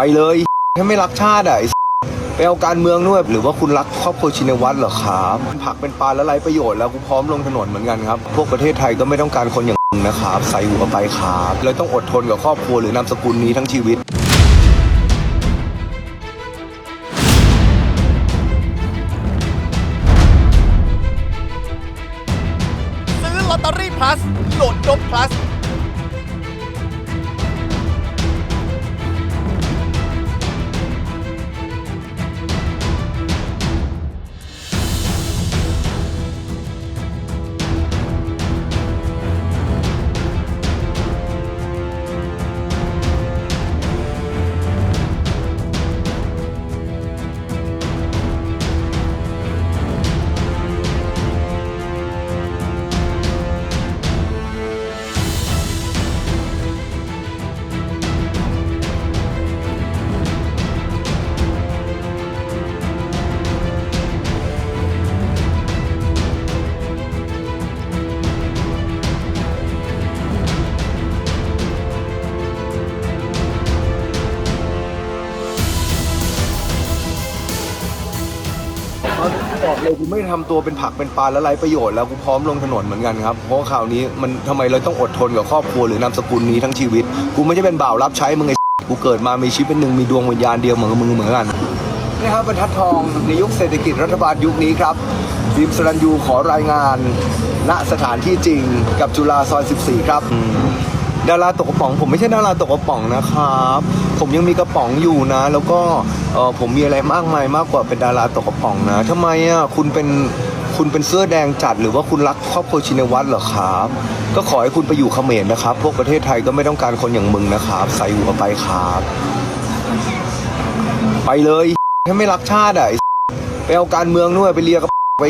ไปเลยถ้าไม่รักชาติอะไอ้ไปเอาการเมืองด้วยหรือว่าคุณรักครอบครัวชินวัตรเหรอครับผักเป็นปลาและไรประโยชน์แล้วกูพร้อมลงถนนเหมือนกันครับพวกประเทศไทยก็ไม่ต้องการคนอย่างนะครับใส่หัวไปครับเลยต้องอดทนกับครอบครัวหรือนามสกุลนี้ทั้งชีวิตซื้อลอตเตอรี่ plus โหลดนก plus เลยกูไม่ทำตัวเป็นผักเป็นปลาและไรประโยชน์แล้วกูพร้อมลงถนนเหมือนกันครับเพราะข่าวนี้มันทำไมเราต้องอดทนกับครอบครัวหรือนามสกุลนี้ทั้งชีวิต กูไม่ใช่เป็นบ่าวรับใช้มึงไอ้กูเกิดมามีชีวิตเป็นหนึ่งมีดวงวิญญาณเดียวเหมือนมึงเหมือนกันนี่ครับบรรทัดทองในยุคเศรษฐกิจรัฐบาลยุคนี้ครับทีมสรัญยูขอรายงานณสถานที่จริงกับจุฬาซอย 14 ครับ ดาราตกกระป๋อง ผมไม่ใช่ดาราตกกระป๋องนะครับ ผมยังมีกระป๋องอยู่นะ แล้วก็เออผมมีอะไรมากมายมากกว่าเป็นดาราตกกระป๋องนะทำไมอะคุณเป็นคุณเป็นเสื้อแดงจัดหรือว่าคุณรักครอบครัวชินวัตรเหรอครับ ก็ขอให้คุณไปอยู่เขมรนะครับ พวกประเทศไทยก็ไม่ต้องการคนอย่างมึงนะครับ ใส่หัวไปครับ ไปเลยถ้าไม่รักชาติอะไอไปเอาการเมืองด้วยไปเลียกับไป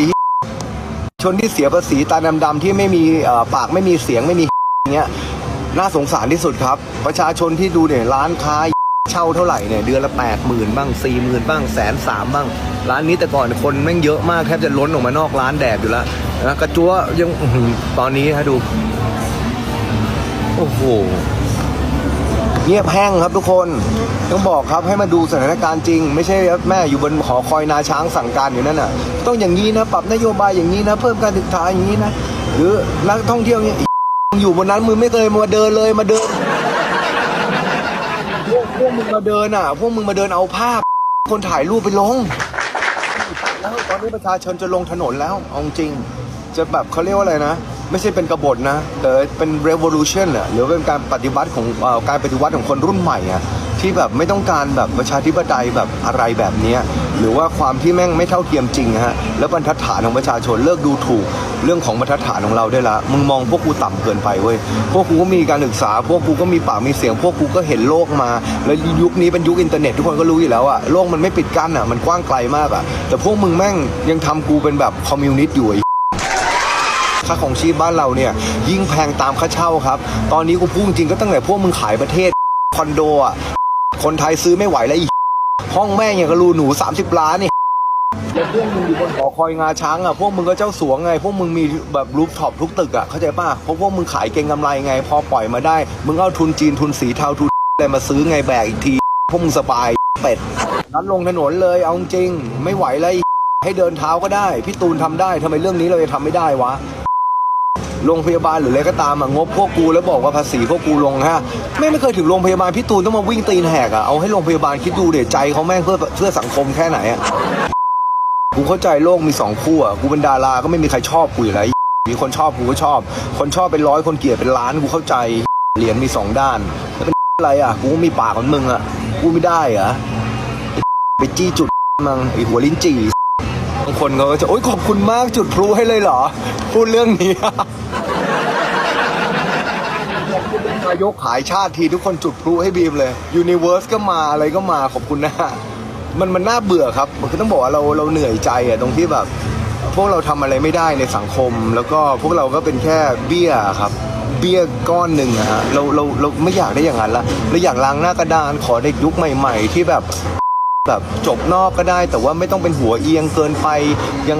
ชนที่เสียภาษีตาดำๆที่ไม่มีปากไม่มีเสียงไม่มีอย่างเงี้ย น่าสงสารที่สุดครับ ประชาชนที่ดูเนี่ยร้านค้าเช่าเท่าไหร่เนี่ยเดือนละแปดหมื่นบ้างสี่หมื่นบ้างแสนสามบ้าง ร้านนี้แต่ก่อนคนแม่งเยอะมากแทบจะล้นออกมานอกร้านแดดอยู่แล้วนะกระจัวยังตอนนี้ฮะดู โอ้โหเงียบแห้งครับทุกคนต้องบอกครับให้มาดูสถานการณ์จริง ไม่ใช่แม่อยู่บนหอคอยนาช้างสั่งการอยู่นั่นน่ะ ต้องอย่างนี้นะปรับนโยบายอย่างนี้นะ เพิ่มการศึกษาอย่างนี้นะ หรือนักท่องเที่ยวเนี่ย อยู่บนนั้นมึงไม่เคยมาเดินเลยมาเดิน พวกพวกมึงมาเดินอะ พวกมึงมาเดินเอาภาพ คนถ่ายรูปไปลงแล้วตอนนี้ประชาชนจะลงถนนแล้วเอาจริง จะแบบเขาเรียกว่าอะไรนะ ไม่ใช่เป็นกบฏนะแต่เป็น revolution อะหรือเป็นการปฏิวัติของอการปฏิวัติของคนรุ่นใหม่อะที่แบบไม่ต้องการแบบประชาธิปไตยแบบอะไรแบบนี้หรือว่าความที่แม่งไม่เท่าเทียมจริงฮะแล้วบรรทัดฐานของประชาชนเลิกดูถูก เรื่องของบรรทัดฐานของเราได้ละมึงมองพวกกูต่ำเกินไปเว้ยพวกกูก็มีการศึกษา พวกกูก็มีปากมีเสียง พวกกูก็เห็นโลกมา แล้วยุคนี้เป็นยุคอินเทอร์เน็ตทุกคนก็รู้อยู่แล้วอะโลกมันไม่ปิดกั้นอะมันกว้างไกลมากอะแต่พวกมึงแม่งยังทำกูเป็นแบบคอมมิวนิสต์อยู่ ค่าของชีพบ้านเราเนี่ย ยิ่งแพงตามค่าเช่าครับ ตอนนี้กูพูดจริงก็ตั้งแต่พวกมึงขายประเทศคอนโดอะคนไทยซื้อไม่ไหวแล้วอีกห้องแม่งอย่างกับรูหนู 30 ล้านนี่แล้วพวกมึงอยู่บนหอคอยงาช้างอะพวกมึงก็เจ้าสัวไง พวกมึงมีแบบรูฟท็อปทุกตึกอะเข้าใจป่ะเพราะพวกมึงขายเก่งกำไรไง พอปล่อยมาได้ มึงเอาทุนจีนทุนสีเทาทุนอะไรมาซื้อไงแบกอีกที พวกมึงสบายเป็ดนั้นลงถนนเลยเอาจริง ไม่ไหวแล้วให้เดินเท้าก็ได้ พี่ตูนทำได้ทำไมเรื่องนี้เราจะทำไม่ได้วะ โรงพยาบาลหรืออะไรก็ตามอะงบพวกกูแล้วบอกว่าภาษีพวกกูลงฮะไม่ไม่เคยถึงโรงพยาบาลพี่ตูนต้องมาวิ่งตีนแหกอะเอาให้โรงพยาบาลคิดดูเดี๋ยวใจเขาแม่งเพื่อเพื่อสังคมแค่ไหนอะกูเข้าใจโลกมีสองคู่อะกูเป็นดาราก็ไม่มีใครชอบกูอยู่แล้วมีคนชอบกูก็ชอบ คนชอบเป็นร้อยคนเกลียดเป็นล้านกูเข้าใจเหรียญมีสองด้านแล้วเป็นอะไรอะกูมีปากเหมือนมึงอะกูไม่ได้เหรอไปจี้จุดมังไอหัวลิ้นจี่บางคนเขาก็จะโอ๊ยขอบคุณมากจุดพลุให้เลยเหรอ พูดเรื่องนี้ นายกขายชาติทีทุกคนจุดพลุให้บีมเลยยูนิเวอร์สก็มาอะไรก็มาขอบคุณนะมันมันน่าเบื่อครับมันคือต้องบอกว่าเราเราเหนื่อยใจอะตรงที่แบบ พวกเราทำอะไรไม่ได้ในสังคม แล้วก็พวกเราก็เป็นแค่เบี้ยครับ เบี้ยก้อนหนึ่งอะฮะเราเราเราไม่อยากได้อย่างนั้นละเราอยากล้างหน้ากระดานขอเด็กยุคใหม่ ๆ ที่แบบ แบบจบนอกก็ได้ แต่ว่าไม่ต้องเป็นหัวเอียงเกินไป ยัง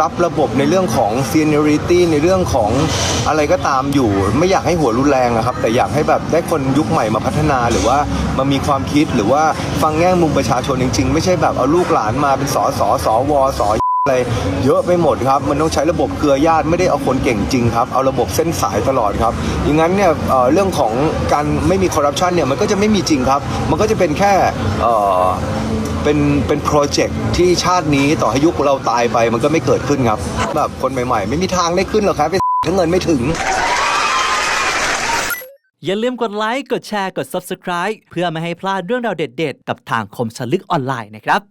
รับระบบในเรื่องของ seniority ในเรื่องของอะไรก็ตามอยู่ ไม่อยากให้หัวรุนแรงนะครับ แต่อยากให้แบบได้คนยุคใหม่มาพัฒนาหรือว่ามามีความคิดหรือว่าฟังแง่มุมประชาชนจริง ๆ ไม่ใช่แบบเอาลูกหลานมาเป็นสอสอสอวสอ อะไรเยอะไปหมดครับ มันต้องใช้ระบบเครือญาติไม่ได้เอาคนเก่งจริงครับ เอาระบบเส้นสายตลอดครับอย่างนั้นเนี่ยเเรื่องของการไม่มีคอร์รัปชันเนี่ยมันก็จะไม่มีจริงครับ มันก็จะเป็นแค่เป็นเป็นโปรเจกต์ที่ชาตินี้ต่อให้ยุคเราตายไปมันก็ไม่เกิดขึ้นครับ แบบคนใหม่ๆ ไม่มีทางได้ขึ้นหรอกครับไปถ้าเงินไม่ถึง อย่าลืมกดไลค์ กดแชร์ กด Subscribe เพื่อไม่ให้พลาดเรื่องราวเด็ด ๆ กับทางคมสลึกออนไลน์นะครับ